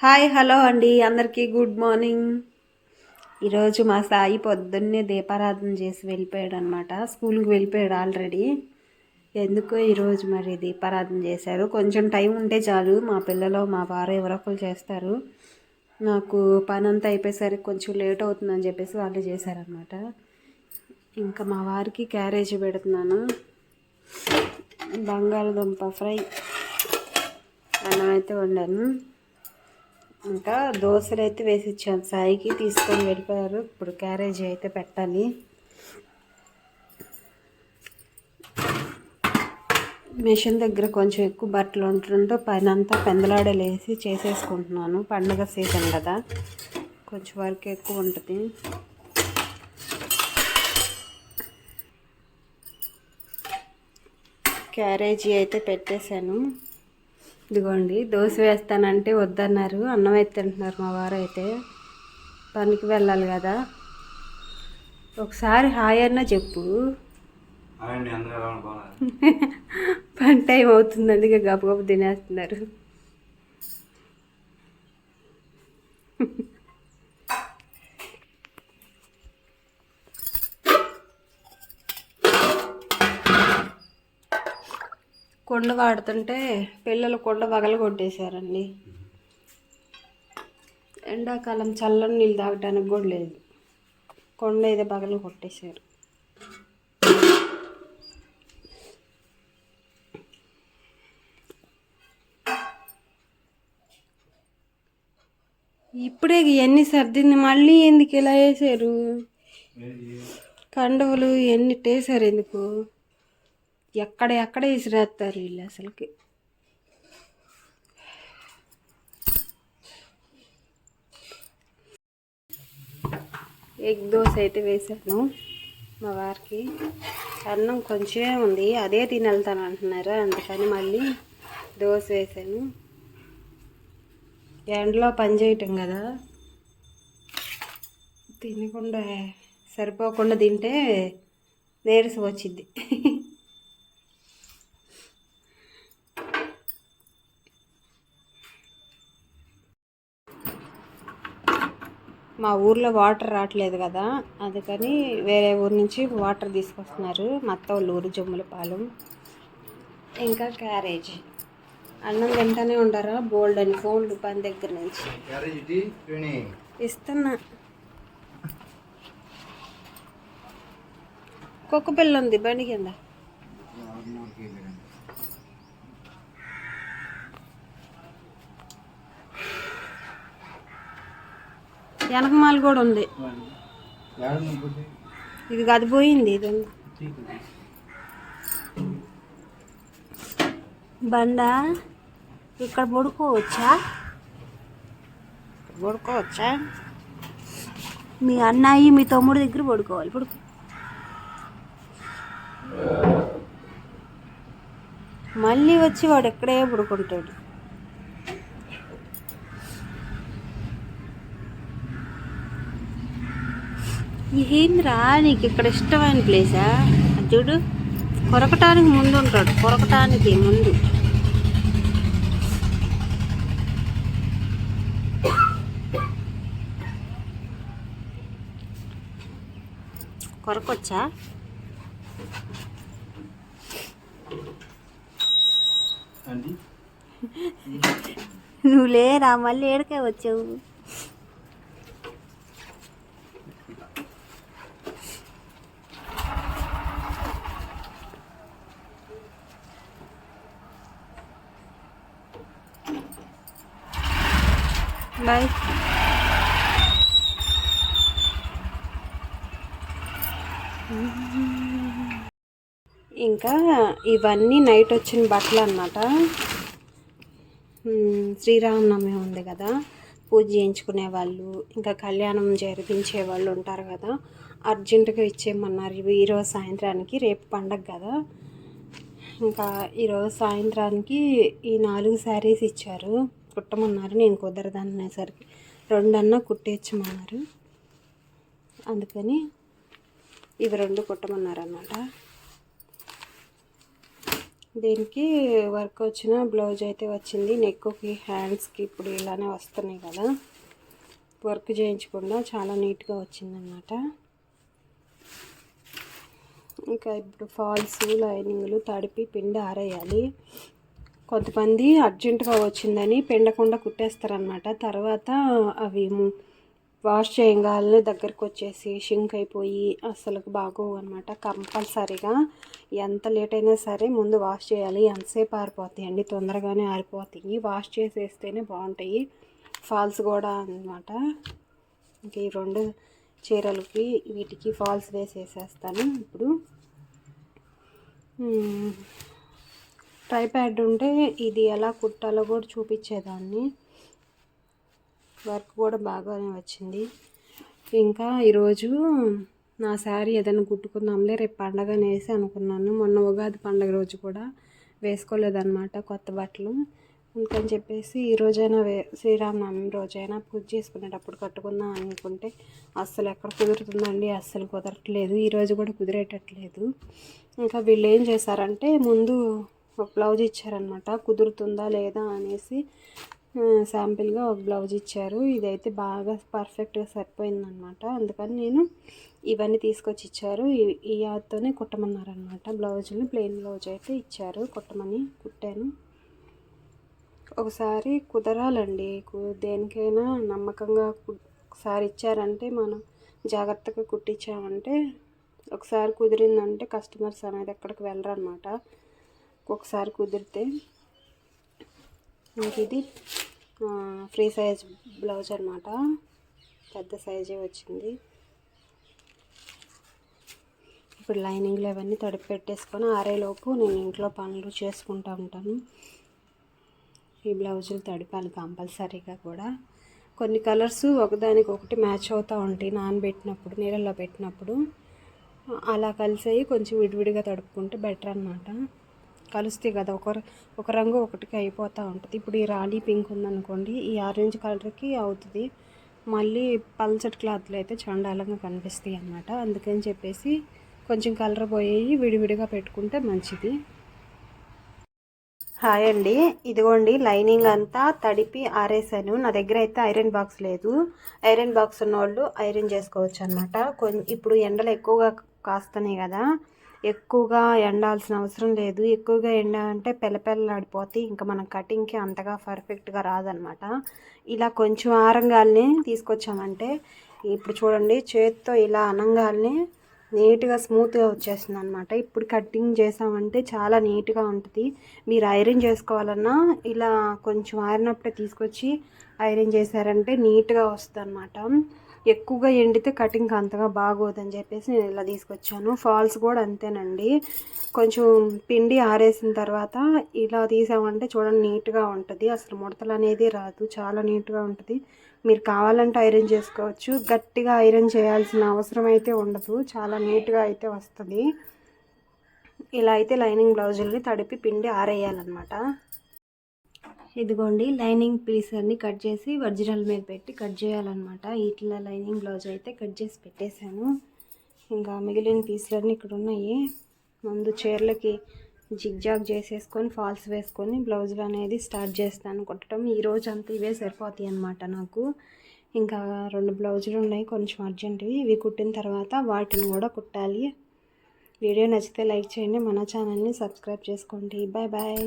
Hi hello అండి. అందరికీ good morning. ఈరోజు మా సాయి పొద్దున్నే దీపారాధన చేసి వెళ్ళిపోయాడు అనమాట స్కూల్కి వెళ్ళిపోయాడు ఆల్రెడీ. ఎందుకో ఈరోజు మరి దీపారాధన చేశారు. కొంచెం టైం ఉంటే చాలు. మా పిల్లలు మా వారు ఎవరొకరు చేస్తారు. నాకు పని అంతా అయిపోయేసరికి కొంచెం లేట్ అవుతుందని చెప్పేసి వాళ్ళు చేశారనమాట ఇంకా మా వారికి క్యారేజ్ పెడుతున్నాను. బంగాళదుంప ఫ్రై అన్నం అయితే వండాను. ఇంకా దోశలు అయితే వేసి ఇచ్చాను సాయికి తీసుకొని వెళ్ళిపోయారు. ఇప్పుడు క్యారేజీ అయితే పెట్టాలి. మిషన్ దగ్గర కొంచెం ఎక్కువ బట్టలు ఉంటుండో పైన అంతా పెందలాడలేసి చేసేసుకుంటున్నాను. పండగ సీజన్ కదా. కొంచెం వరకు ఎక్కువ ఉంటుంది. క్యారేజీ అయితే పెట్టేశాను. ఇదిగోండి దోశ వేస్తానంటే వద్దన్నారు. అన్నం అయితే తింటున్నారు మా వారు అయితే పనికి వెళ్ళాలి కదా. ఒకసారి హాయ్ అన్న చెప్పు. పని టైం అవుతుంది అందుకే గప్ప తినేస్తున్నారు. కొండ వాడుతుంటే పిల్లలు కొండ పగలు కొట్టేశారండి ఎండాకాలం చల్లని నీళ్ళు తాగడానికి కూడా లేదు. కొండ ఏదో పగలు కొట్టేశారు ఇప్పుడే ఎన్ని సర్దింది మళ్ళీ ఎందుకు ఇలా వేసారు కండవలు ఎన్ని వేసారు ఎందుకు? ఎక్కడ ఎక్కడ విసిరేస్తారు వీళ్ళు అసలుకి? ఎగ్ దోశ అయితే వేసాను మా వారికి. అన్నం కొంచెమే ఉంది. అదే తిని అంటున్నారు. అందుకని మళ్ళీ దోశ వేసాను ఎండలో పని చేయటం కదా. తినకుండా సరిపోకుండా తింటే నీరసం వచ్చింది. మా ఊర్లో వాటర్ రావట్లేదు కదా అందుకని వేరే ఊరు నుంచి వాటర్ తీసుకొస్తున్నారు. మా అత్త వాళ్ళ ఊరు జమ్ములపాలెం. ఇంకా క్యారేజ్. అన్నం తింటానే ఉంటారా బోల్డ్ అని ఫోన్లు పని దగ్గర నుంచి. ఇస్తున్నా. కుక్క పిల్ల ఉంది బండి కింద. వెనకమాల కూడా ఉంది. ఇది అది పోయింది ఇది బండ ఇక్కడ పడుకోవచ్చా? పడుకోవచ్చా? మీ అన్నయ్య మీ తమ్ముడు దగ్గర పడుకోవాలి పడుకో. మళ్ళీ వచ్చి వాడు ఎక్కడే పడుకుంటాడు? ఏంద్రా నీకు ఇక్కడ ఇష్టమైన ప్లేసా చూడు కొరకటానికి ముందు ఉంటాడు కొరకటానికి ముందు. కొరకొచ్చా? నువ్వు లేరా మళ్ళీ ఏడకే వచ్చావు? బాయ్ ఇంకా ఇవన్నీ నైట్ వచ్చిన బట్టలు అన్నమాట. శ్రీరామనవమి ఉంది కదా. పూజ చేయించుకునే వాళ్ళు ఇంకా కళ్యాణం జరిపించే వాళ్ళు ఉంటారు కదా. అర్జెంటుగా ఇచ్చేయమన్నారు. ఇవి ఈరోజు సాయంత్రానికి రేపు పండగ కదా. ఇంకా ఈరోజు సాయంత్రానికి ఈ నాలుగు శారీస్ ఇచ్చారు. కుట్టమన్నారు. నేను కుదరదనేసరికి రెండన్నా కుట్టించమన్నారు అందుకని ఇవి రెండు కుట్టమన్నారు అన్నమాట దీనికి వర్క్ వచ్చిన బ్లౌజ్ అయితే వచ్చింది. నెక్కి హ్యాండ్స్కి ఇప్పుడు ఇలానే వస్తున్నాయి కదా. వర్క్ చేయించకుండా చాలా నీట్గా వచ్చిందన్నమాట. ఇంకా ఇప్పుడు ఫాల్స్ లైనింగ్లు తడిపి పిండి ఆరేయాలి. కొంతమంది అర్జెంటుగా వచ్చిందని పిండకుండా కుట్టేస్తారనమాట తర్వాత అవి వాష్ చేయగానే దగ్గరకు వచ్చేసి షింక్ అయిపోయి అసలు బాగోవు అనమాట కంపల్సరీగా ఎంత లేట్ అయినా సరే ముందు వాష్ చేయాలి. ఎంతసేపు ఆరిపోతాయి అండి? తొందరగానే ఆరిపోతాయి. వాష్ చేసేస్తేనే బాగుంటాయి. ఫాల్స్ కూడా అనమాట ఇంకా ఈ రెండు చీరలకి వీటికి ఫాల్స్ వేసేసేస్తాను ఇప్పుడు. మ్మ్. ట్రై ప్యాడ్ ఉంటే ఇది ఎలా కుట్టాలో కూడా చూపించేదాన్ని. వర్క్ కూడా బాగానే వచ్చింది. ఇంకా ఈరోజు నా శారీ ఏదైనా కుట్టుకుందాంలే రేపు పండగ అనేసి అనుకున్నాను. మొన్న ఉగాది పండగ రోజు కూడా వేసుకోలేదన్నమాట కొత్త బట్టలు. అందుకని చెప్పేసి ఈ రోజైనా వే శ్రీరామనవమి రోజైనా పూజ చేసుకునేటప్పుడు కట్టుకుందాం అనుకుంటే అస్సలు ఎక్కడ కుదురుతుందండి? అస్సలు కుదరట్లేదు. ఈరోజు కూడా కుదిరేటట్లేదు. ఇంకా వీళ్ళు ఏం చేశారంటే ముందు బ్లౌజ్ ఇచ్చారనమాట కుదురుతుందా లేదా అనేసి శాంపిల్గా ఒక బ్లౌజ్ ఇచ్చారు. ఇదైతే బాగా పర్ఫెక్ట్గా సరిపోయిందనమాట అందుకని నేను ఇవన్నీ తీసుకొచ్చి ఇచ్చారు. ఈ- ఈ యాత్తోనే కుట్టమన్నారనమాట బ్లౌజులు ప్లెయిన్ బ్లౌజ్ అయితే ఇచ్చారు. కుట్టమని కుట్టాను. ఒకసారి కుదరాలండి. దేనికైనా నమ్మకంగా కు- ఒకసారి ఇచ్చారంటే మనం జాగ్రత్తగా కుట్టించామంటే ఒకసారి కుదిరిందంటే కస్టమర్స్ అనేది ఎక్కడికి వెళ్ళరు ఒక్కొక్కసారి కుదిరితే నాకు ఇది ఫ్రీ సైజ్ బ్లౌజ్ అనమాట పెద్ద సైజే వచ్చింది. ఇప్పుడు లైనింగ్లు అవన్నీ తడిపి పెట్టేసుకొని ఆరేలోపు నేను ఇంట్లో పనులు చేసుకుంటూ ఉంటాను. ఈ బ్లౌజులు తడిపాలి కంపల్సరీగా కూడా. కొన్ని కలర్స్ ఒకదానికి ఒకటి మ్యాచ్ అవుతూ ఉంటాయి నానబెట్టినప్పుడు నీళ్ళల్లో పెట్టినప్పుడు. అలా కలిసాయి కొంచెం విడివిడిగా తడుపుకుంటే బెటర్ అనమాట కలుస్తాయి కదా ఒక ఒక రంగు ఒకటికి అయిపోతూ ఉంటుంది. ఇప్పుడు ఈ రాణి పింక్ ఉందనుకోండి ఈ ఆరెంజ్ కలర్కి అవుతుంది. మళ్ళీ పల్చటి క్లాత్లు అయితే చండాలంగా కనిపిస్తాయి అన్నమాట. అందుకని చెప్పేసి కొంచెం కలర్ పోయి విడివిడిగా పెట్టుకుంటే మంచిది. హాయ్ అండి. ఇదిగోండి లైనింగ్ అంతా తడిపి ఆరేసాను. నా దగ్గర అయితే ఐరన్ బాక్స్ లేదు. ఐరన్ బాక్స్ ఉన్నోళ్ళు ఐరన్ చేసుకోవచ్చు అనమాట ఇప్పుడు ఎండలు ఎక్కువగా కాస్తున్నాయి కదా ఎక్కువగా ఎండాల్సిన అవసరం లేదు. ఎక్కువగా ఎండ అంటే పెళ్ళపెళ్ళలాడిపోతే ఇంకా మన కటింగ్కి అంతగా పర్ఫెక్ట్గా రాదనమాట. ఇలా కొంచెం ఆరంగాల్ని తీసుకొచ్చామంటే ఇప్పుడు చూడండి చేత్తో ఇలా అనంగాల్ని నీట్గా స్మూత్గా వచ్చేస్తుంది అనమాట ఇప్పుడు కటింగ్ చేసామంటే చాలా నీట్గా ఉంటుంది. మీరు ఐరన్ చేసుకోవాలన్నా ఇలా కొంచెం ఆరినప్పుడే తీసుకొచ్చి ఐరన్ చేశారంటే నీట్గా వస్తుంది అనమాట ఎక్కువగా ఎండితే కటింగ్ అంతగా బాగోదని చెప్పేసి నేను ఇలా తీసుకొచ్చాను. ఫాల్స్ కూడా అంతేనండి. కొంచెం పిండి ఆరేసిన తర్వాత ఇలా తీసామంటే చూడండి నీట్గా ఉంటుంది. అసలు ముడతలు అనేది రాదు. చాలా నీట్గా ఉంటుంది. మీరు కావాలంటే ఐరన్ చేసుకోవచ్చు. గట్టిగా ఐరన్ చేయాల్సిన అవసరం అయితే ఉండదు. చాలా నీట్గా అయితే వస్తుంది. ఇలా అయితే లైనింగ్ బ్లౌజుల్ని తడిపి పిండి ఆరేయాలన్నమాట. ఇదిగోండి లైనింగ్ పీస్ అన్ని కట్ చేసి ఒరిజినల్ మీద పెట్టి కట్ చేయాలన్నమాట. ఇట్లా లైనింగ్ బ్లౌజ్ అయితే కట్ చేసి పెట్టేశాను. ఇంకా మిగిలిన పీసులన్నీ ఇక్కడ ఉన్నాయి. ముందు చీరలకి జిగ్జాగ్ చేసేసుకొని ఫాల్స్ వేసుకొని బ్లౌజులు అనేది స్టార్ట్ చేస్తాను. కుట్టడం ఈ రోజు అంతా ఇవే సరిపోతాయి అన్నమాట నాకు. ఇంకా రెండు బ్లౌజులు ఉన్నాయి కొంచెం అర్జెంటువి. ఇవి కుట్టిన తర్వాత వాటిని కూడా కుట్టాలి. వీడియో నచ్చితే లైక్ చేయండి మన ఛానల్ని సబ్స్క్రైబ్ చేసుకోండి. Bye bye.